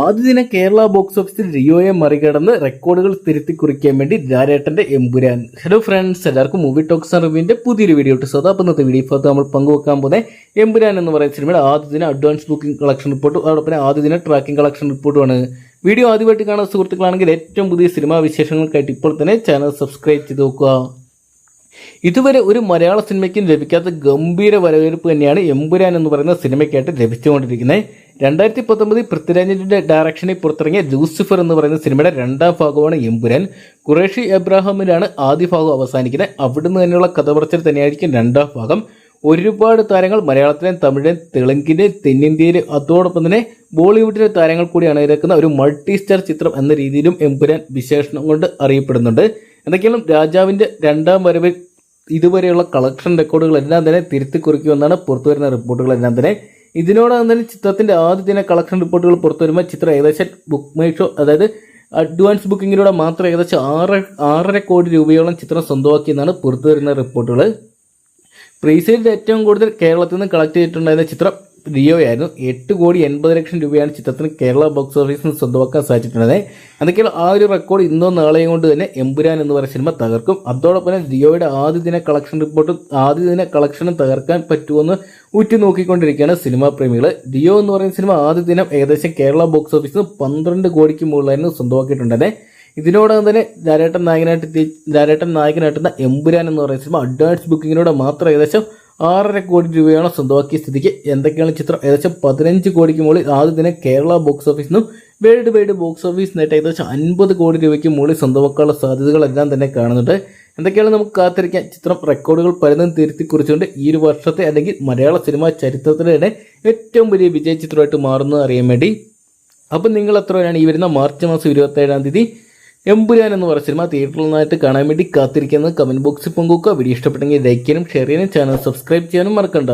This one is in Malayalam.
ആദ്യ ദിനം കേരള ബോക്സ് ഓഫീസിൽ റിയോയെ മറികടന്ന് റെക്കോർഡുകൾ തിരുത്തി കുറിക്കാൻ വേണ്ടി രാരേട്ടന്റെ എമ്പുരാൻ. ഹലോ ഫ്രണ്ട്സ് എല്ലാവർക്കും മൂവി ടോക്സ് റിവ്യൂവിന്റെ പുതിയൊരു വീഡിയോ ഇട്ട് സദാ ഇന്നത്തെ വീഡിയോ ഇപ്പോൾ നമ്മൾ പങ്കുവെക്കാൻ പോകുന്നത് എമ്പുരാൻ എന്ന് പറയുന്ന സിനിമയുടെ ആദ്യ ദിന അഡ്വാൻസ് ബുക്കിംഗ് കളക്ഷൻ റിപ്പോർട്ടും അതോടൊപ്പം ആദ്യ ദിന ട്രാക്കിംഗ് കളക്ഷൻ റിപ്പോർട്ടുമാണ് വീഡിയോ ആദ്യമായിട്ട് കാണുന്ന സുഹൃത്തുക്കളാണെങ്കിൽ ഏറ്റവും പുതിയ സിനിമാ വിശേഷങ്ങൾക്കായിട്ട് ഇപ്പോൾ തന്നെ ചാനൽ സബ്സ്ക്രൈബ് ചെയ്ത് നോക്കുക. ഇതുവരെ ഒരു മലയാള സിനിമയ്ക്കും ലഭിക്കാത്ത ഗംഭീര വരവേൽപ്പ് തന്നെയാണ് എമ്പുരാൻ എന്ന് പറയുന്ന സിനിമയ്ക്കായിട്ട് ലഭിച്ചുകൊണ്ടിരിക്കുന്നത്. രണ്ടായിരത്തി പത്തൊമ്പതിൽ പൃഥ്വിരാജിന്റെ ഡയറക്ഷനിൽ പുറത്തിറങ്ങിയ ലൂസിഫർ എന്ന് പറയുന്ന സിനിമയുടെ രണ്ടാം ഭാഗമാണ് എമ്പുരാൻ. ഖുറേഷി എബ്രാഹാമിലാണ് ആദ്യ ഭാഗം അവസാനിക്കുന്നത്. അവിടുന്ന് തന്നെയുള്ള കഥ പറച്ചിൽ തന്നെയായിരിക്കും രണ്ടാം ഭാഗം. ഒരുപാട് താരങ്ങൾ മലയാളത്തിലെയും തമിഴിലെയും തെലുങ്കിലെ തെന്നിന്ത്യയിലെ അതോടൊപ്പം തന്നെ ബോളിവുഡിലെ താരങ്ങൾ കൂടിയാണ് അണിനിരക്കുന്ന ഒരു മൾട്ടി സ്റ്റാർ ചിത്രം എന്ന രീതിയിലും എമ്പുരാൻ വിശേഷണം കൊണ്ട് അറിയപ്പെടുന്നുണ്ട്. എന്തൊക്കെയാണ് രാജാവിന്റെ രണ്ടാം വരവിൽ ഇതുവരെയുള്ള കളക്ഷൻ റെക്കോർഡുകളെല്ലാം തന്നെ തിരുത്തി കുറിക്കുമെന്നാണ് പുറത്തുവരുന്ന റിപ്പോർട്ടുകളെല്ലാം തന്നെ. ഇതിനോടകം തന്നെ ചിത്രത്തിന്റെ ആദ്യ ദിന കളക്ഷൻ റിപ്പോർട്ടുകൾ പുറത്തു വരുമ്പോൾ ചിത്രം ഏകദേശം ബുക്ക് മൈ ഷോ അതായത് അഡ്വാൻസ് ബുക്കിങ്ങിലൂടെ മാത്രം ഏകദേശം ആറ് ആറര കോടി രൂപയോളം ചിത്രം സ്വന്തമാക്കിയെന്നാണ് പുറത്തു വരുന്ന റിപ്പോർട്ടുകൾ പ്രീസെയിൽ ഏറ്റവും കൂടുതൽ കേരളത്തിൽ നിന്ന് കളക്ട് ചെയ്തിട്ടുണ്ടായിരുന്ന ചിത്രം ലിയോയായിരുന്നു എട്ട് കോടി എൺപത് ലക്ഷം രൂപയാണ് ചിത്രത്തിന് കേരള ബോക്സ് ഓഫീസിൽ നിന്ന് സ്വന്തമാക്കാൻ സാധിച്ചിട്ടുള്ളത്. എന്തൊക്കെയാണ് ആ ഒരു റെക്കോർഡ് ഇന്നോ നാളെയും കൊണ്ട് തന്നെ എമ്പുരാൻ എന്ന് പറയുന്ന സിനിമ തകർക്കും. അതോടൊപ്പം ലിയോയുടെ ആദ്യ ദിന കളക്ഷൻ റിപ്പോർട്ടും ആദ്യ ദിന കളക്ഷനും തകർക്കാൻ പറ്റുമെന്ന് ഉറ്റു നോക്കിക്കൊണ്ടിരിക്കുകയാണ് സിനിമാ പ്രേമികൾ ലിയോ എന്ന് പറയുന്ന സിനിമ ആദ്യ ദിനം ഏകദേശം കേരള ബോക്സ് ഓഫീസിൽ പന്ത്രണ്ട് കോടിക്ക് മുകളിലായിരുന്നു സ്വന്തമാക്കിയിട്ടുണ്ടത് ഇതിനോടകം തന്നെ ധാരേട്ടൻ നായകനായിട്ട് ധാരേട്ടൻ നായകനായിട്ടുന്ന എമ്പുരാൻ എന്ന് പറയുന്ന സിനിമ അഡ്വാൻസ് ബുക്കിങ്ങിലൂടെ മാത്രം ഏകദേശം ആറര കോടി രൂപയാണ് സ്വന്തമാക്കിയ സ്ഥിതിക്ക്? എന്തൊക്കെയാണ് ചിത്രം? ഏകദേശം പതിനഞ്ച് കോടിക്ക് മുകളിൽ ആദ്യ ദിനം കേരള ബോക്സ് ഓഫീസിൽ നിന്നും വേൾഡ് വൈഡ് ബോക്സ് ഓഫീസ് നേട്ടം ഏകദേശം അൻപത് കോടി രൂപയ്ക്ക് മുകളിൽ സ്വന്തമാക്കാനുള്ള സാധ്യതകളെല്ലാം തന്നെ കാണുന്നുണ്ട്. എന്തൊക്കെയാണ് നമുക്ക് കാത്തിരിക്കാൻ? ചിത്രം റെക്കോർഡുകൾ പലതും തിരുത്തി കുറിച്ചുകൊണ്ട് ഈ ഒരു വർഷത്തെ അല്ലെങ്കിൽ മലയാള സിനിമാ ചരിത്രത്തിലെ തന്നെ ഏറ്റവും വലിയ വിജയ ചിത്രമായിട്ട് മാറുന്നത് അറിയാൻ വേണ്ടി. അപ്പം നിങ്ങൾ എത്ര പേരാണ് ഈ വരുന്ന മാർച്ച് മാസം ഇരുപത്തി ഏഴാം തീയതി എമ്പുരാൻ എന്ന് പറഞ്ഞ സിനിമ തിയേറ്ററിൽ നിന്നായിട്ട് കാണാൻ വേണ്ടി കാത്തിരിക്കുന്നത് കമന്റ് ബോക്സിൽ പങ്കുവെക്കുക. വീഡിയോ ഇഷ്ടപ്പെട്ടെങ്കിൽ ലൈക്ക് ചെയ്യാനും ഷെയർ ചെയ്യാനും ചാനൽ സബ്സ്ക്രൈബ് ചെയ്യാനും മറക്കണ്ട.